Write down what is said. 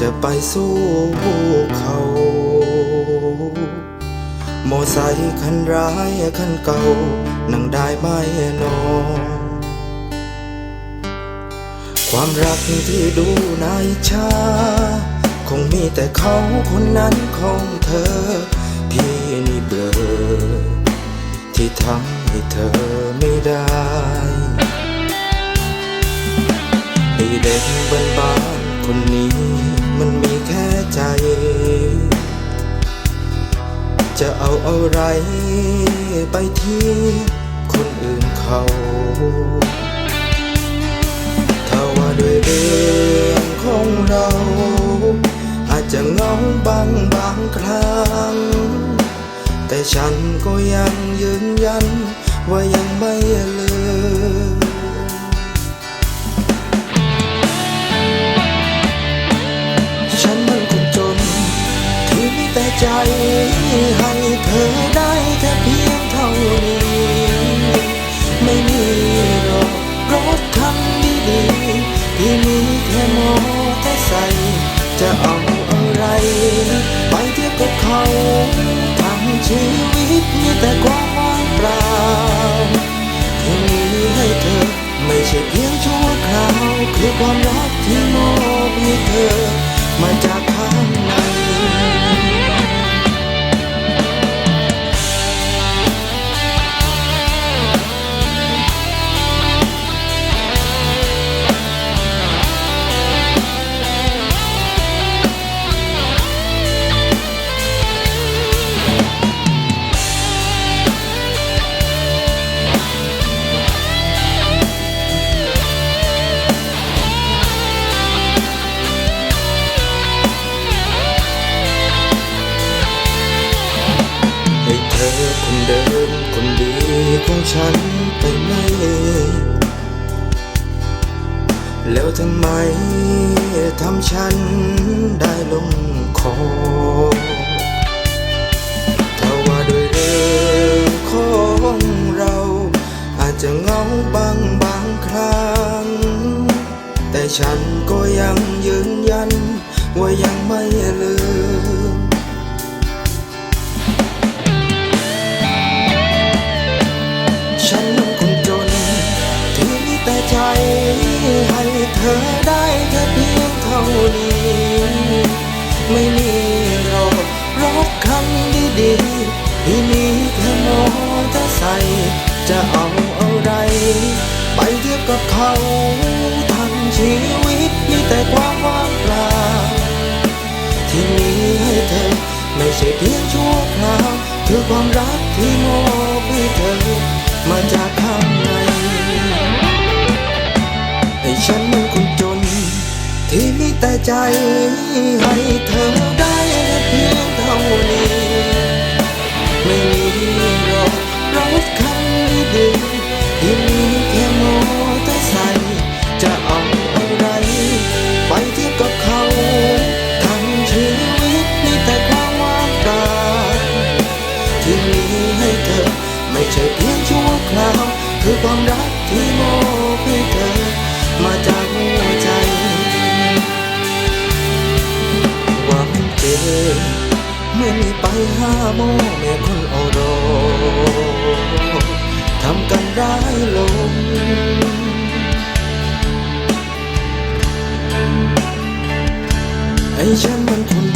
จะไปสู้เขามอไซคันร้ายคันเก่า นั่งได้ไหมน้องความรักที่ดูนายชา คงมีแต่เขาคนนั้นของเธอ พี่นี่เบลอที่ทำให้เธอไม่ได้ไอเด็กบ้านบานๆคน อะไรไปที่คนอื่นเขาถ้าว่าด้วยเรื่องของเรา อาจจะเงาบางบางครั้ง แต่ฉันก็ยังยืนยันว่ายังไม่ลืม จะเอาอะไรไปเทียบกับเขาทั้งชีวิตมีแต่ความว่างเปล่าที่มีให้เธอ ไม่ใช่เพียงชั่วคราว คือความรักที่มอบ ฉันไปไหนแล้วทำไมทำฉันได้ลงคอถ้าว่าด้วยเรื่องของเรา อาจจะเงาบางบางครั้ง แต่ฉันก็ยังยืนยันว่ายังไม่ลืม คือความรักที่มอบให้เธอ มาจากข้างในให้ฉันเป็นคนจน ที่มีแต่ใจให้เธอได้แค่เพียงเท่านี้ ไม่มีหรอกรถ ไปหาหมอแม่คนโอโดอทำกันร้ายลงไอ้ฉันมันคน